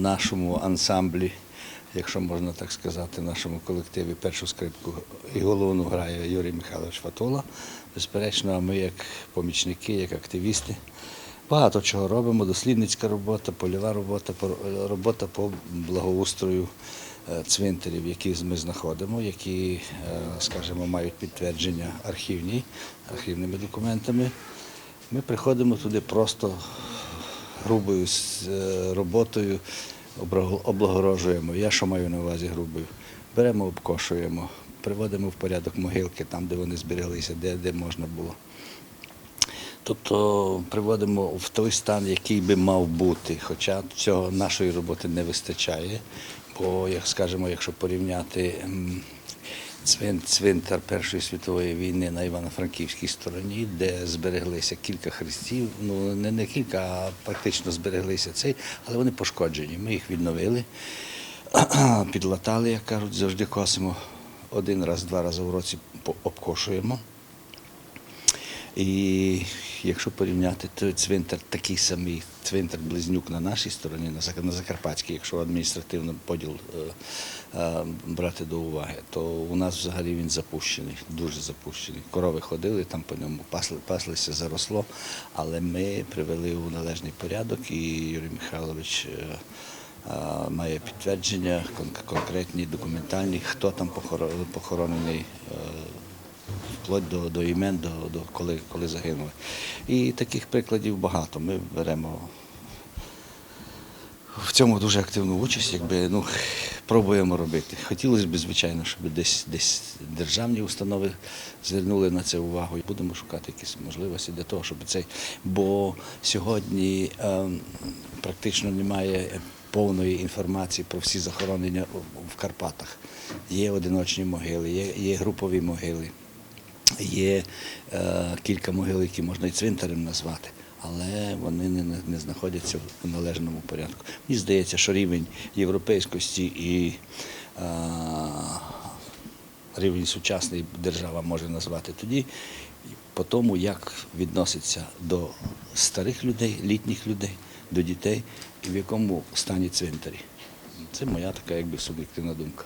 нашому ансамблі, якщо можна так сказати, нашому колективі першу скрипку і головну грає Юрій Михайлович Фатола. Безперечно, ми як помічники, як активісти. Багато чого робимо, дослідницька робота, польова робота, робота по благоустрою е, цвинтарів, які ми знаходимо, які, е, скажімо, мають підтвердження архівні, архівними документами. Ми приходимо туди просто грубою е, роботою, облагорожуємо. Я що маю на увазі грубою? Беремо, обкошуємо, приводимо в порядок могилки там, де вони збереглися, де, де можна було. Тобто приводимо в той стан, який би мав бути. Хоча цього нашої роботи не вистачає. Бо, як скажемо, якщо порівняти цвинтар Першої світової війни на Івано-Франківській стороні, де збереглися кілька хрестів, ну не, не кілька, а практично збереглися цей, але вони пошкоджені. Ми їх відновили, підлатали, як кажуть, завжди косимо один раз, два рази в році обкошуємо. І якщо порівняти той цвинтар, такий самий цвинтар близнюк на нашій стороні, на Зак- Закарпатській, якщо адміністративно поділ е, е, брати до уваги, то у нас взагалі він запущений, дуже запущений. Корови ходили, там по ньому пасли, паслися, заросло, але ми привели у належний порядок, і Юрій Михайлович. е, Має підтвердження кон- конкретні, документальні, хто там похоро- похоронений вплоть до, до імен, до, до коли, коли загинули. І таких прикладів багато. Ми беремо в цьому дуже активну участь, якби ну, пробуємо робити. Хотілося б, звичайно, щоб десь, десь державні установи звернули на це увагу. Будемо шукати якісь можливості для того, щоб цей. Бо сьогодні ем, практично немає повної інформації про всі захоронення в Карпатах. Є одиночні могили, є, є групові могили. Є е, кілька могил, які можна і цвинтарем назвати, але вони не, не- знаходяться в належному порядку. Мені здається, що рівень європейськості і е, рівень сучасний держава може назвати тоді, по тому, як відноситься до старих людей, літніх людей, до дітей і в якому стані цвинтарі. Це моя така якби суб'єктивна думка.